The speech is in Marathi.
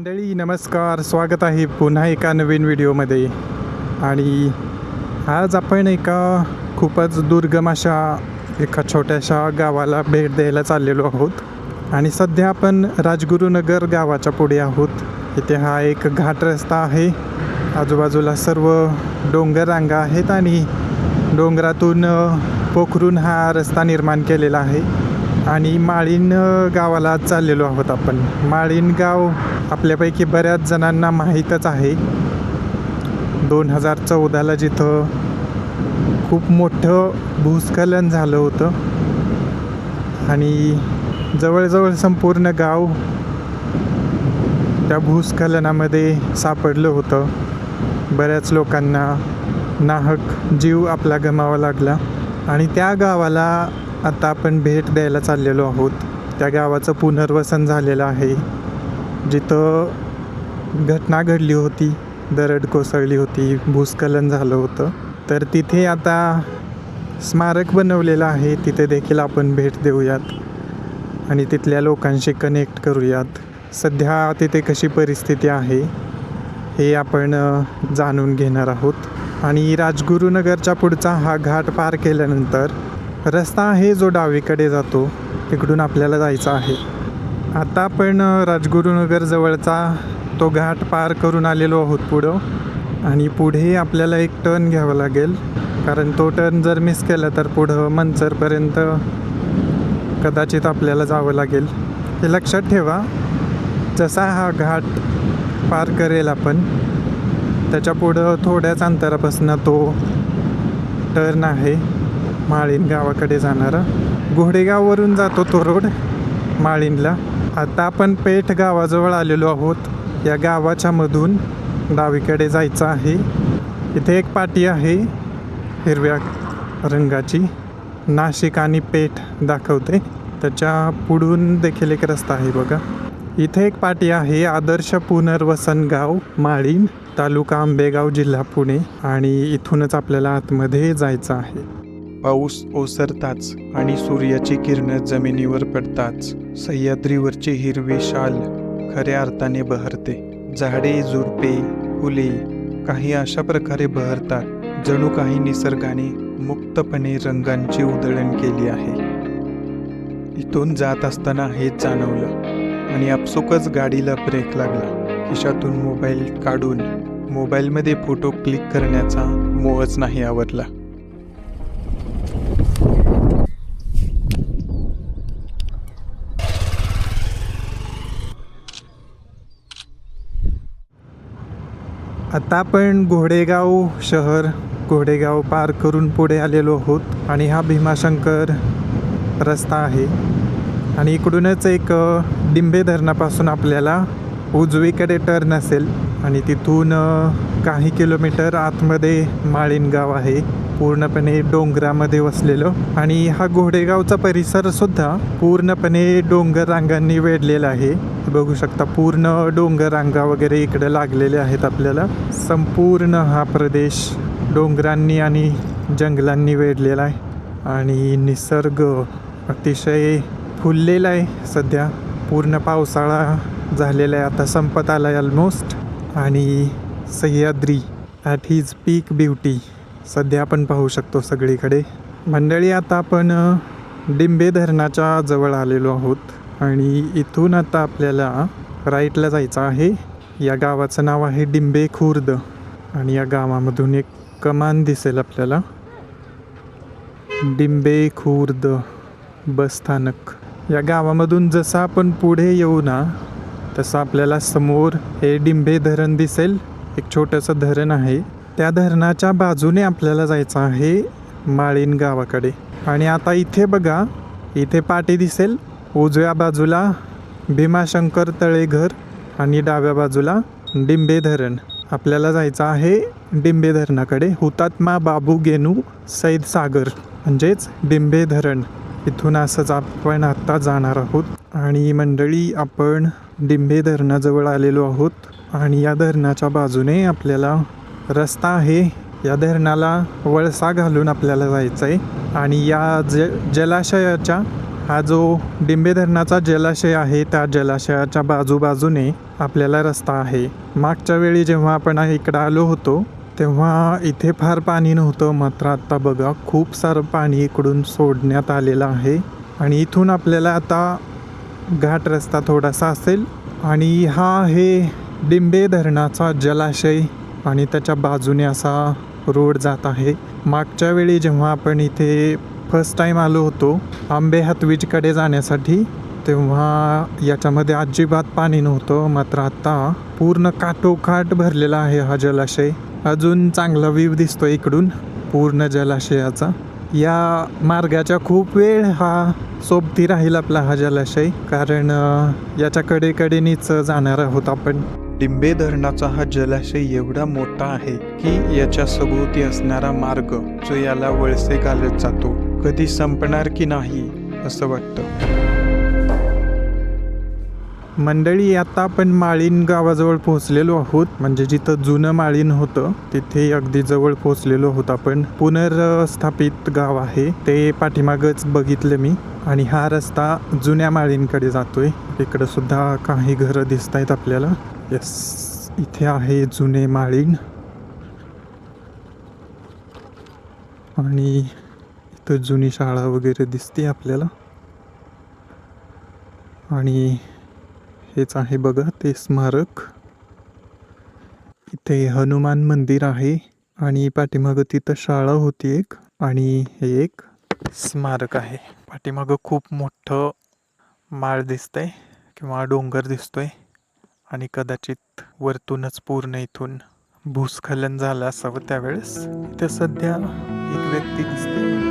मंडळी नमस्कार. स्वागत आहे पुन्हा एका नवीन व्हिडिओमध्ये. आणि आज आपण एका खूपच दुर्गम अशा एका छोट्याशा गावाला भेट द्यायला चाललेलो आहोत. आणि सध्या आपण राजगुरुनगर गावाच्या पुढे आहोत. इथे हा एक घाट रस्ता आहे. आजूबाजूला सर्व डोंगर रांगा आहेत आणि डोंगरातून पोखरून हा रस्ता निर्माण केलेला आहे. आणि माळीण गावाला आज चाललेलो आहोत आपण. माळीण गाव आपल्यापैकी बऱ्याच जणांना माहीतच आहे. दोन हजार चौदाला जिथं खूप मोठं भूस्खलन झालं होतं. आणि जवळजवळ संपूर्ण गाव त्या भूस्खलनामध्ये सापडलं होतं. बऱ्याच लोकांना नाहक जीव आपला गमावा लागला. आणि त्या गावाला आता आपण भेट द्यायला चाललेलो आहोत. त्या गावाचं पुनर्वसन झालेलं आहे. जिथं घटना घडली होती दरड कोसळली होती भूस्खलन झालं होतं. तर तिथे आता स्मारक बनवलेलं आहे. तिथे देखील आपण भेट देऊयात आणि तिथल्या लोकांशी कनेक्ट करूयात. सध्या तिथे कशी परिस्थिती आहे हे आपण जाणून घेणार आहोत. आणि राजगुरुनगरच्या पुढचा हा घाट पार केल्यानंतर रस्ता आहे जो डावीकडे जातो. तिकडून आपल्याला जायचं आहे. आता आपण राजगुरुनगर जवळचा तो घाट पार करून आलेलो आहोत पुढं. आणि पुढे आपल्याला एक टर्न घ्यावा लागेल. कारण तो टर्न जर मिस केला तर पुढं मंचरपर्यंत कदाचित आपल्याला जावं लागेल. हे लक्षात ठेवा. जसा हा घाट पार करेल आपण त्याच्या पुढं थोड्याच अंतरापासून तो टर्न आहे. माळीण गावाकडे जाणारा. घोडेगाववरून जातो तो रोड माळीणला. आता आपण पेठ गावाजवळ आलेलो आहोत. या गावाच्या मधून डावीकडे जायचं आहे. इथे एक पाटी आहे. हिरव्या रंगाची. नाशिक आणि पेठ दाखवते. त्याच्या पुढून देखील एक रस्ता आहे बघा. इथे एक पाटी आहे. आदर्श पुनर्वसन गाव माळीण तालुका आंबेगाव जिल्हा पुणे. आणि इथूनच आपल्याला आतमध्ये जायचं आहे. पाऊस ओसरताच आणि सूर्याची किरणं जमिनीवर पडताच सह्याद्रीवरची हिरवी शाल खऱ्या अर्थाने बहरते. झाडे झुडपे फुले काही अशा प्रकारे बहरतात जणू काही निसर्गाने मुक्तपणे रंगांची उधळण केली आहे. इथून जात असताना हेच जाणवलं आणि आपसुकच गाडीला ब्रेक लागला. खिशातून मोबाईल काढून मोबाईलमध्ये फोटो क्लिक करण्याचा मोहच नाही आवडला आता आपण घोडेगाव शहर घोडेगाव पार करून पुढे आलेलो आहोत आणि हा भीमाशंकर रस्ता आहे. आणि इकडूनच एक डिंबे धरणापासून आपल्याला उजवीकडे टर्न असेल आणि तिथून काही किलोमीटर आतमध्ये माळीण गाव आहे. पूर्णपणे डोंगरामध्ये वसलेलं आणि हा घोडेगावचा परिसर सुद्धा पूर्णपणे डोंगर रांगांनी वेढलेला आहे. बघू शकता पूर्ण डोंगर रांगा वगैरे इकडे लागलेले आहेत आपल्याला. संपूर्ण हा प्रदेश डोंगरांनी आणि जंगलांनी वेढलेला आहे आणि निसर्ग अतिशय फुललेला आहे सध्या. पूर्ण पावसाळा झालेला आहे आता संपत आला आहे ऑलमोस्ट आणि Sahyadri at his peak beauty सध्या आपण पाहू शकतो सगळीकडे. मंडळी आता आपण डिंबे धरणाच्या जवळ आलेलो आहोत आणि इथून आता आपल्याला राईटला जायचं आहे. या गावाचं नाव आहे डिंबे खुर्द आणि या गावामधून एक कमान दिसेल आपल्याला. डिंबे खुर्द बस स्थानक. या गावामधून जसं आपण पुढे येऊ ना तसं आपल्याला समोर हे डिंबे धरण दिसेल. एक छोटंसं धरण आहे. त्या धरणाच्या बाजूने आपल्याला जायचं आहे माळीण गावाकडे. आणि आता इथे बघा इथे पाटी दिसेल. उजव्या बाजूला भीमाशंकर तळेघर आणि डाव्या बाजूला डिंबे धरण. आपल्याला जायचं आहे डिंबे धरणाकडे. हुतात्मा बाबू गेनू सैद सागर. म्हणजेच डिंबे धरण. इथून असंच आपण आत्ता जाणार आहोत. आणि मंडळी आपण डिंबे धरणाजवळ आलेलो आहोत. आणि या धरणाच्या बाजूने आपल्याला रस्ता आहे. या धरणाला वळसा घालून आपल्याला जायचं आहे आणि या ज जलाशयाच्या हा जो डिंबे धरणाचा जलाशय आहे त्या जलाशयाच्या बाजूबाजूने आपल्याला रस्ता आहे. मागच्या वेळी जेव्हा आपण इकडं आलो होतो तेव्हा इथे फार पाणी नव्हतं. मात्र आत्ता बघा खूप सारं पाणी इकडून सोडण्यात आलेलं आहे. आणि इथून आपल्याला आता घाट रस्ता थोडासा असेल. आणि हा आहे डिंबे धरणाचा जलाशय. आणि त्याच्या बाजूने असा रोड जात आहे. मागच्या वेळी जेव्हा आपण इथे फर्स्ट टाईम आलो होतो आंबे हातवीजकडे जाण्यासाठी तेव्हा याच्यामध्ये अजिबात पाणी नव्हतं मात्र आता पूर्ण काठोकाठ भरलेला आहे हा जलाशय. अजून चांगला व्ह्यू दिसतो इकडून पूर्ण जलाशयाचा. या मार्गाचा खूप वेळ हा सोबती राहील आपला हा जलाशय कारण याच्या कडेकडेनीच जाणार आहोत आपण. डिंबे धरणाचा हा जलाशय एवढा मोठा आहे की याच्या सभोवती असणारा मार्ग जो याला वळसे घालत जातो कधी संपणार की नाही असं वाटतं. मंडळी आता आपण माळीन गावाजवळ पोहोचलेलो आहोत. म्हणजे जिथं जुनं माळीन होतं तिथे अगदी जवळ पोहोचलेलो आहोत आपण. पुनर्स्थापित गाव आहे. ते पाठीमागच बघितलं मी. आणि हा रस्ता जुन्या माळींकडे जातोय. इकडं सुद्धा काही घरं दिसत आहेत आपल्याला. येस इथे आहे जुने माळीण. आणि इथं जुनी शाळा वगैरे दिसते आपल्याला. आणि हेच आहे बघा ते स्मारक. इथे हनुमान मंदिर आहे आणि पाठीमागं तिथं शाळा होती एक आणि हे एक स्मारक आहे. पाठीमागं खूप मोठं माळ दिसतंय किंवा डोंगर दिसतोय. आणि कदाचित वरतूनच पूर्ण इथून भूस्खलन झालं असावं त्यावेळेस. इथे सध्या एक व्यक्ती दिसते